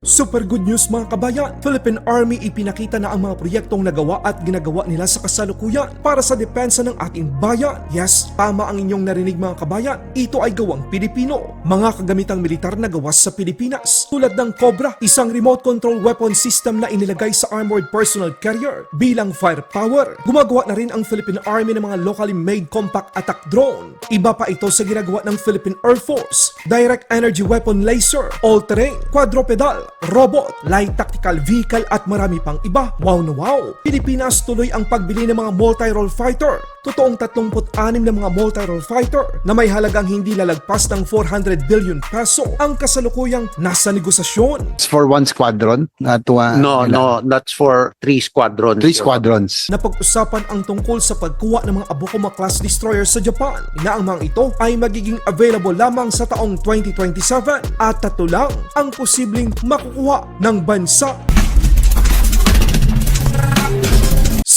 Super good news mga kabayan! Philippine Army ipinakita na ang mga proyektong nagawa at ginagawa nila sa kasalukuyan para sa depensa ng ating bayan. Yes, tama ang inyong narinig mga kabayan. Ito ay gawang Pilipino. Mga kagamitang militar na gawas sa Pilipinas. Tulad ng Cobra, isang remote control weapon system na inilagay sa armored personal carrier bilang firepower. Gumagawa na rin ang Philippine Army ng mga locally made compact attack drone. Iba pa ito sa ginagawa ng Philippine Air Force. Direct energy weapon laser, all-terrain, quadrupedal, robot, light tactical vehicle at marami pang iba. Wow na wow! Pilipinas tuloy ang pagbili ng mga multi-role fighter. Totoong 36 na mga multi-role fighter na may halagang hindi lalagpas ng 400 billion peso ang kasalukuyang nasa negosasyon. It's for one squadron na tuwa No, no, that's for three squadrons. three squadrons Napag-usapan ang tungkol sa pagkuha ng mga Abukuma class destroyer sa Japan na ang mga ito ay magiging available lamang sa taong 2027 at tatlo lang ang posibleng makukuha ng bansa.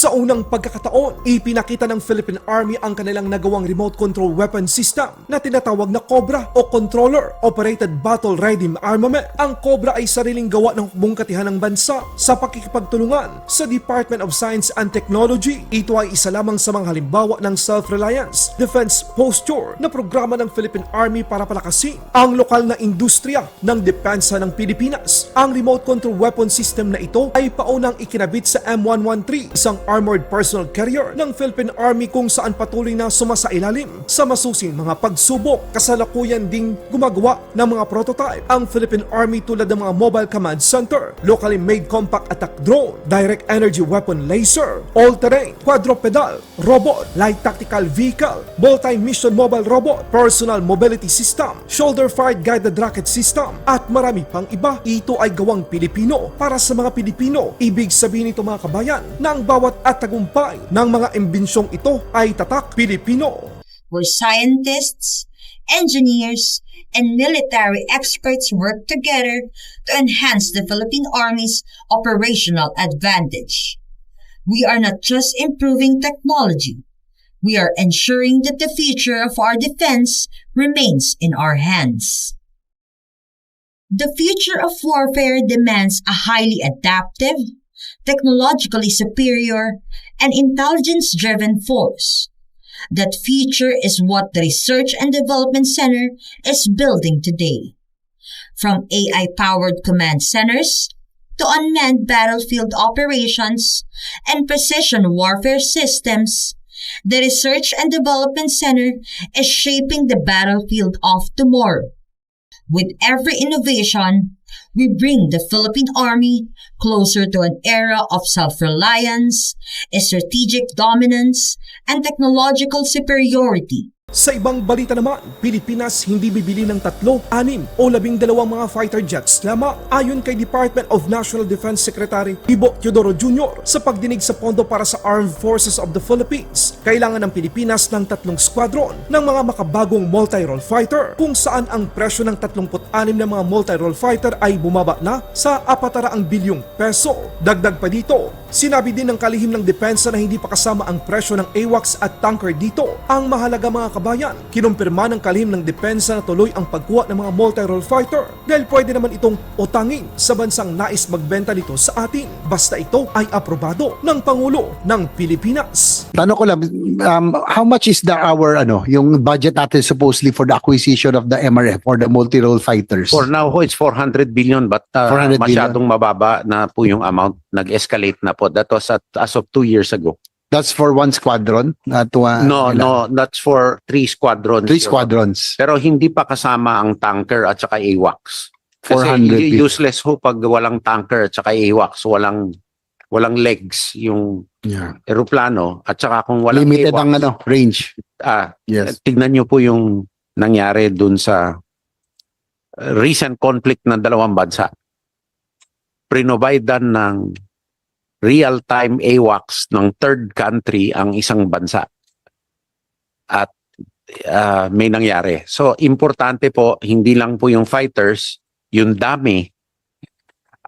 Sa unang pagkakataon, ipinakita ng Philippine Army ang kanilang nagawang remote control weapon system na tinatawag na Cobra o Controller Operated Battle Ready Armament. Ang Cobra ay sariling gawa ng hukbong katihan ng bansa sa pakikipagtulungan sa Department of Science and Technology. Ito ay isa lamang sa mga halimbawa ng self-reliance defense posture na programa ng Philippine Army para palakasin ang lokal na industriya ng depensa ng Pilipinas. Ang remote control weapon system na ito ay paunang ikinabit sa M113, isang armored personal carrier ng Philippine Army kung saan patuloy na sumasailalim sa masusing mga pagsubok. Kasalukuyan ding gumagawa ng mga prototype ang Philippine Army tulad ng mga mobile command center, locally made compact attack drone, direct energy weapon laser, all-terrain, quadrupedal, robot, light tactical vehicle, multi-mission mobile robot, personal mobility system, shoulder-fired guided rocket system, at marami pang iba. Ito ay gawang Pilipino para sa mga Pilipino. Ibig sabihin nito mga kabayan na ang bawat at tagumpay ng mga imbinsyong ito ay tatak Pilipino. where scientists, engineers, and military experts work together to enhance the Philippine Army's operational advantage. We are not just improving technology, we are ensuring that the future of our defense remains in our hands. The future of warfare demands a highly adaptive, technologically superior, and intelligence driven force. That future is what the Research and Development Center is building today. From AI powered command centers to unmanned battlefield operations and precision warfare systems, the Research and Development Center is shaping the battlefield of tomorrow. With every innovation, we bring the Philippine Army closer to an era of self-reliance, strategic dominance, and technological superiority. Sa ibang balita naman, Pilipinas hindi bibili ng tatlo, anim o labing dalawang mga fighter jets lamang. Ayon kay Department of National Defense Secretary Ibo Teodoro Jr. sa pagdinig sa pondo para sa Armed Forces of the Philippines, kailangan ng Pilipinas ng tatlong squadron ng mga makabagong multi-role fighter kung saan ang presyo ng 36 na mga multi-role fighter ay bumaba na sa 400 bilyong peso. Dagdag pa dito, sinabi din ng kalihim ng depensa na hindi pa kasama ang presyo ng AWACS at tanker dito. Ang mahalaga mga kabayan, kinumpirma ng kalihim ng depensa na tuloy ang pagkuha ng mga multi-role fighter dahil pwede naman itong utangin sa bansang nais magbenta nito sa atin basta ito ay aprobado ng Pangulo ng Pilipinas. tanong ko lang um, how much is the our ano yung budget natin supposedly for the acquisition of the MRF or the multi-role fighters For now ho, it's 400 billion but uh, 400 billion. masyadong mababa na po yung amount. Nag-escalate na po. That was at, as of two years ago. That's for one squadron na tuwa no, no, that's for three squadrons. three Your- squadrons Pero hindi pa kasama ang tanker at saka AWACS. Kasi 400 y- billion. useless ho pag walang tanker at saka AWACS, walang walang legs yung yeah. eroplano at saka kung walang limited AWACS, ang ano range ah, yes tignan nyo po yung nangyari dun sa uh, recent conflict ng dalawang bansa. Prinovidean ng real-time AWACS ng third country ang isang bansa. At uh, may nangyari. So, importante po, hindi lang po yung fighters, yung dami,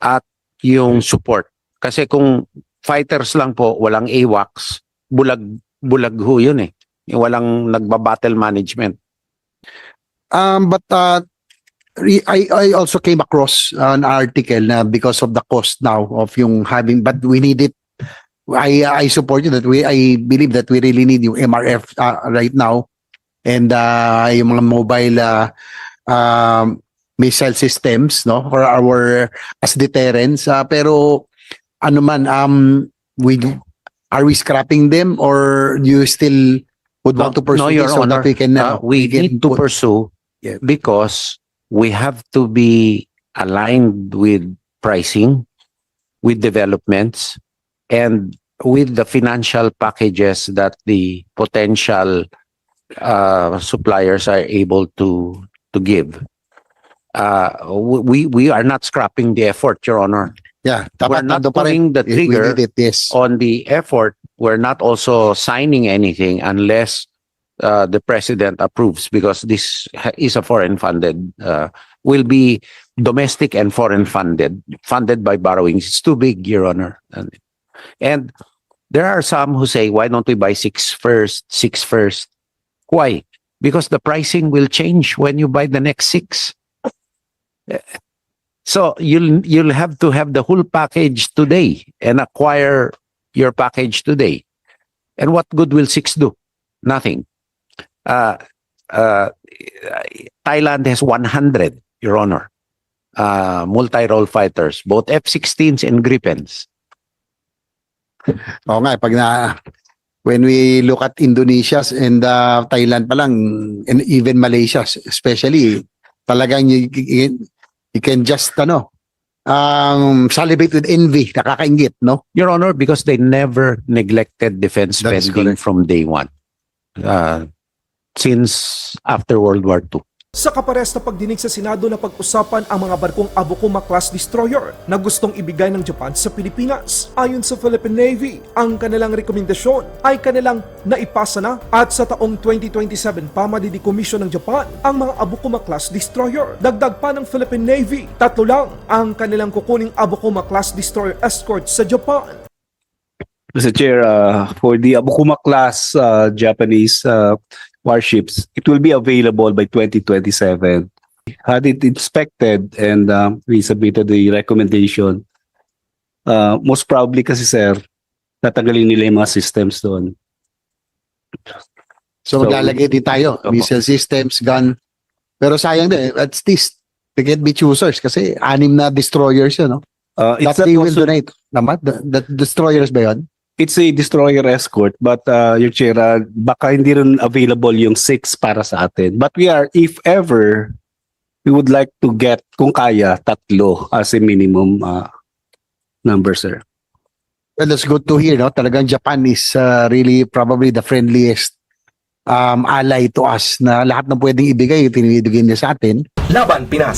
at yung support. Kasi kung fighters lang po, walang AWACS, bulag, bulag ho yun eh. Walang nagba-battle management. um but uh I, I also came across an article na because of the cost now of yung having, but we need it. I I support you that we I believe that we really need yung MRF uh, right now and uh, yung mga mobile uh, um, missile systems no for our as deterrents uh, pero ano man um we are we scrapping them or you still would want to pursue no, Your this so Honor. that we can uh, Uh, we can need to put- pursue Yeah. because we have to be aligned with pricing, with developments, and with the financial packages that the potential uh, suppliers are able to to give. Uh, we we are not scrapping the effort, Your Honor. yeah We're not pulling the trigger on the effort, we're not also signing anything unless uh, the president approves because this is a foreign funded, uh, will be domestic and foreign funded, funded by borrowings. It's too big, Your Honor. And, and there are some who say, why don't we buy six first, six first? Why? Because the pricing will change when you buy the next six. Eh, So you'll you'll have to have the whole package today and acquire your package today. And what good will six do? Nothing. Uh, uh, Thailand has 100, Your Honor, uh, multi-role fighters, both F-16s and Gripens. Oo nga, pag na, when we look at Indonesia and uh, Thailand pa lang, and even Malaysia especially, talagang you, you, can just, ano, um, salivate with envy, nakakaingit, no? Your Honor, because they never neglected defense That spending from day one, uh, since after World War II. Sa kapares na pagdinig sa Senado na pag-usapan ang mga barkong Abukuma class destroyer na gustong ibigay ng Japan sa Pilipinas. Ayon sa Philippine Navy, ang kanilang rekomendasyon ay kanilang naipasa na at sa taong 2027 pa madidikomisyon ng Japan ang mga Abukuma class destroyer. Dagdag pa ng Philippine Navy, tatlo lang ang kanilang kukuning Abukuma class destroyer escort sa Japan. Mr. Chair, uh, for the Abukuma class uh, Japanese uh, warships, it will be available by 2027. Had it inspected and uh, we submitted the recommendation, uh, most probably kasi sir, tatanggalin nila yung mga systems doon. So, So, maglalagay din tayo, Opo. missile systems, gun. Pero sayang din, at least, they can be choosers kasi anim na destroyers yun, no? Uh, That it's, not they will also- donate. Tama? The, the destroyers ba yun? It's a destroyer escort but uh, your chair, uh, baka hindi rin available yung six para sa atin. But we are, if ever, we would like to get, kung kaya, tatlo as a minimum uh, number, sir. Well, that's good to hear, no? Talagang Japan is uh, really probably the friendliest um, ally to us na lahat ng pwedeng ibigay, tinibigay niya sa atin. Laban Pinas.